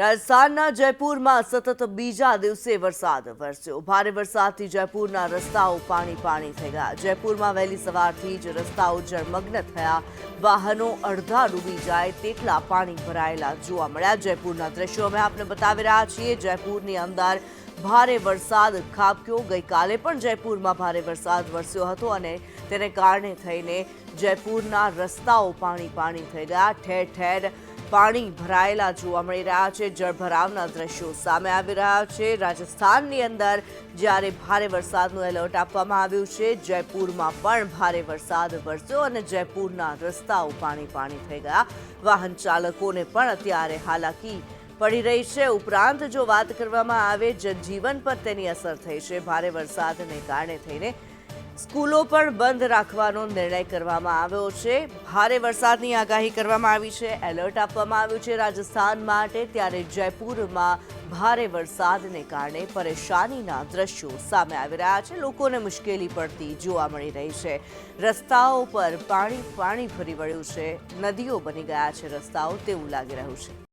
રાજસ્થાનના જયપુરમાં સતત બીજા દિવસે વરસાદ વરસ્યો. ભારે વરસાદથી જયપુરના રસ્તાઓ પાણી પાણી થઈ ગયા. જયપુરમાં વહેલી સવારથી જ રસ્તાઓ જળમગ્ન થયા. વાહનો અડધા ડૂબી જાય તેટલા પાણી ભરાયેલા જોવા મળ્યા. જયપુરના દ્રશ્યો અમે આપને બતાવી રહ્યા છીએ. જયપુરની અંદર ભારે વરસાદ ખાબક્યો. ગઈકાલે પણ જયપુરમાં ભારે વરસાદ વરસ્યો હતો અને તેને કારણે થઈને જયપુરના રસ્તાઓ પાણી પાણી થઈ ગયા. ઠેર ઠેર પાણી ભરાયેલા જોવા મળી રહ્યા છે. જળભરાવના દ્રશ્યો સામે આવી રહ્યા છે. રાજસ્થાનની અંદર જ્યારે ભારે વરસાદનું એલર્ટ આપવામાં આવ્યું છે, જયપુરમાં પણ ભારે વરસાદ વરસ્યો અને જયપુરના રસ્તાઓ પાણી પાણી થઈ ગયા. વાહન ચાલકોને પણ અત્યારે હાલાકી પડી રહી છે. ઉપરાંત જો વાત કરવામાં આવે, જનજીવન પર તેની અસર થઈ છે. ભારે વરસાદને કારણે થઈને સ્કૂલો પણ બંધ રાખવાનો નિર્ણય કરવામાં આવ્યો છે. ભારે વરસાદની આગાહી કરવામાં આવી છે. એલર્ટ આપવામાં આવ્યું છે રાજસ્થાન માટે. ત્યારે જયપુરમાં ભારે વરસાદને કારણે પરેશાનીના દ્રશ્યો સામે આવી રહ્યા છે. લોકોને મુશ્કેલી પડતી જોવા મળી રહી છે. રસ્તાઓ પર પાણી પાણી ફરી વળ્યું છે. નદીઓ બની ગયા છે રસ્તાઓ તેવું લાગી રહ્યું છે.